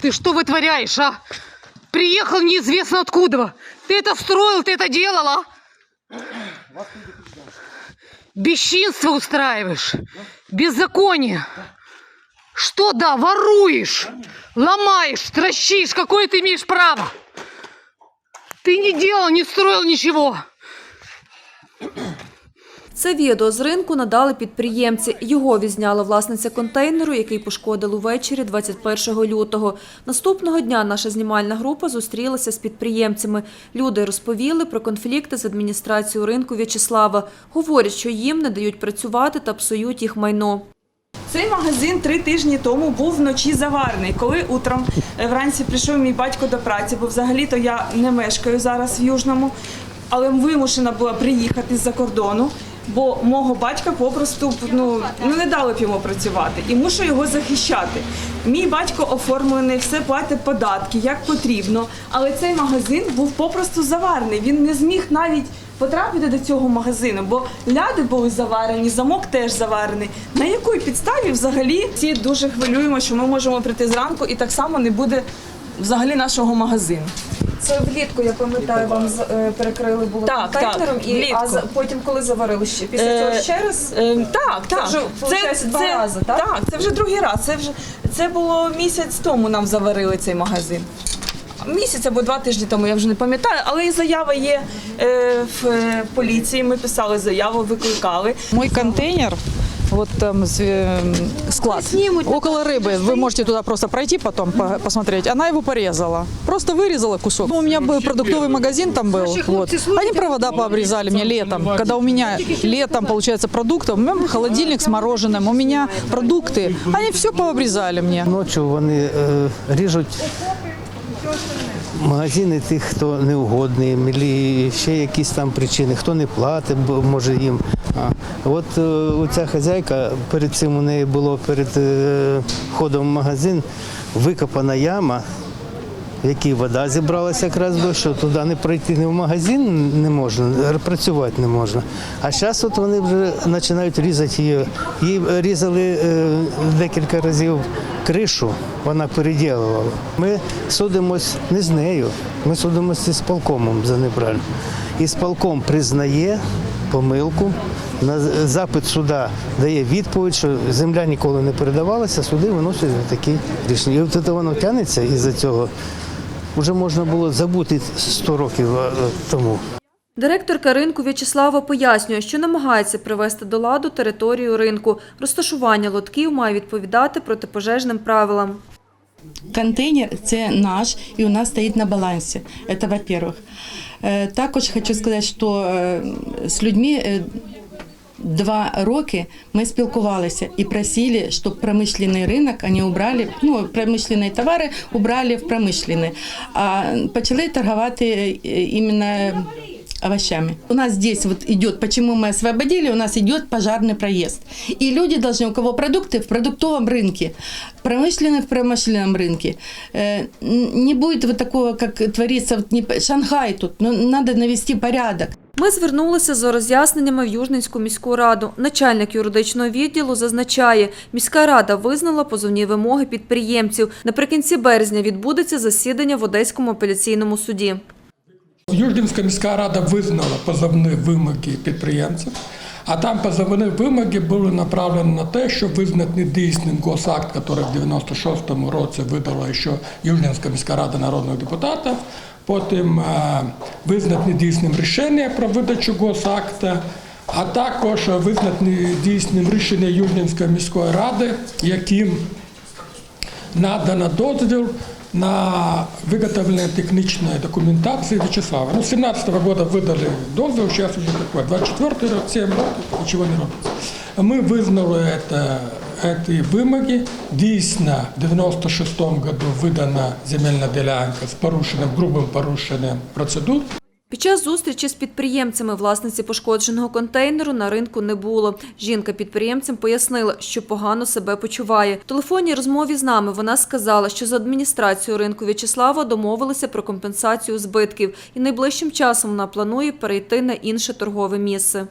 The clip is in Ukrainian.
Ты что вытворяешь, а? Приехал неизвестно откуда. Ты это строил, ты это делал, а? Бесчинство устраиваешь. Беззаконие. Что да, воруешь, ломаешь, трощишь. Какое ты имеешь право? Ты не делал, не строил ничего. Це відео з ринку надали підприємці. Його відзняла власниця контейнеру, який пошкодили увечері 21 лютого. Наступного дня наша знімальна група зустрілася з підприємцями. Люди розповіли про конфлікти з адміністрацією ринку В'ячеслава. Говорять, що їм не дають працювати та псують їх майно. Цей магазин три тижні тому був вночі заварений. Коли утром е, вранці прийшов мій батько до праці, бо взагалі-то я не мешкаю зараз в Южному, але вимушена була приїхати з-за кордону. Бо мого батька попросту ну, ну не дали б йому працювати і мушу його захищати. Мій батько оформлений, все платить податки як потрібно. Але цей магазин був попросту заварений. Він не зміг навіть потрапити до цього магазину, бо ляди були заварені, замок теж заварений. На якій підставі взагалі всі дуже хвилюємо, що ми можемо прийти зранку і так само не буде взагалі нашого магазину. Це влітку, я пам'ятаю, вам перекрили було Так, контейнером, так, і- влітку. а за- потім, коли заварили ще після Е, Е, так, так. вже, виходить, два рази, так? Так, це вже другий раз. Це вже це було місяць тому. Нам заварили цей магазин. Місяць або два тижні тому, я вже не пам'ятаю, але і заява є е, в е, поліції. Ми писали заяву, викликали. Мой контейнер, вот там зве- склад, около рыбы, вы можете туда просто пройти потом, по- посмотреть. Она его порезала, просто вырезала кусок. Ну, У меня был продуктовый магазин там был, вот. Они провода пообрезали мне летом, когда у меня летом, получается, продуктов, у меня холодильник с мороженым, у меня продукты, они все пообрезали мне. Ночі вони е, ріжуть магазини тих, хто неугодний, мілі, ще якісь там причини, хто не платить, бо може їм. А, от е, оця хазяйка перед цим у неї було перед е, входом в магазин викопана яма. Якій вода зібралася якраз до що туди не пройти не в магазин не можна, працювати не можна. А зараз от вони вже починають різати її. Їй різали е, декілька разів кришу, вона переділувала. Ми судимось не з нею, ми судимося з полкомом за неправильно. І сполком признає помилку. На запит суда дає відповідь, що земля ніколи не передавалася, суди виносять такі рішення. І от воно тягнеться із-за цього. Вже можна було забути 100 років е, тому. Директорка ринку В'ячеслава пояснює, що намагається привести до ладу територію ринку. Розташування лотків має відповідати протипожежним правилам. Контейнер це наш і у нас стоїть на балансі. Це во-первых. Е, Також хочу сказати, що е, з людьми два роки ми спілкувалися і просили, щоб промишлений ринок вони убрали, ну, промишлені товари убрали в промишлений, а почали торгувати е, іменно овощами. У нас здесь вот идет, почему мы освободили, у нас идет пожарный проезд. И люди должны, у кого продукты, в продуктовом рынке, промышленный в промышленном рынке. Э, н- Не будет вот такого, как творится вот не- Шанхай тут, но надо навести порядок. Ми звернулися за роз'ясненнями в Южненську міську раду. Начальник юридичного відділу зазначає, міська рада визнала позовні вимоги підприємців. Наприкінці березня відбудеться засідання в Одеському апеляційному суді. Южнівська міська рада визнала позовні вимоги підприємців, а там позовні вимоги були направлені на те, щоб визнати недійсним госакт, який в 96-му році видала ще Южнівська міська рада народних депутатів, потім е, визнати недійсним рішення про видачу госакта, а також визнати недійсним рішення Южнівської міської ради, яким надано дозвіл на виготовление техничной документации Вячеслава. Ну, с 17 года выдали дозвіл, сейчас уже такое, 24 рік, 7 років, нічого не робиться. Ми визнали это, эти вимоги. Дійсно, в 96 году видана земельна ділянка з порушенням, грубим порушенням процедур. Під час зустрічі з підприємцями власниці пошкодженого контейнеру на ринку не було. Жінка підприємцям пояснила, що погано себе почуває. В телефонній розмові з нами вона сказала, що з адміністрацією ринку В'ячеслава домовилися про компенсацію збитків і найближчим часом вона планує перейти на інше торгове місце.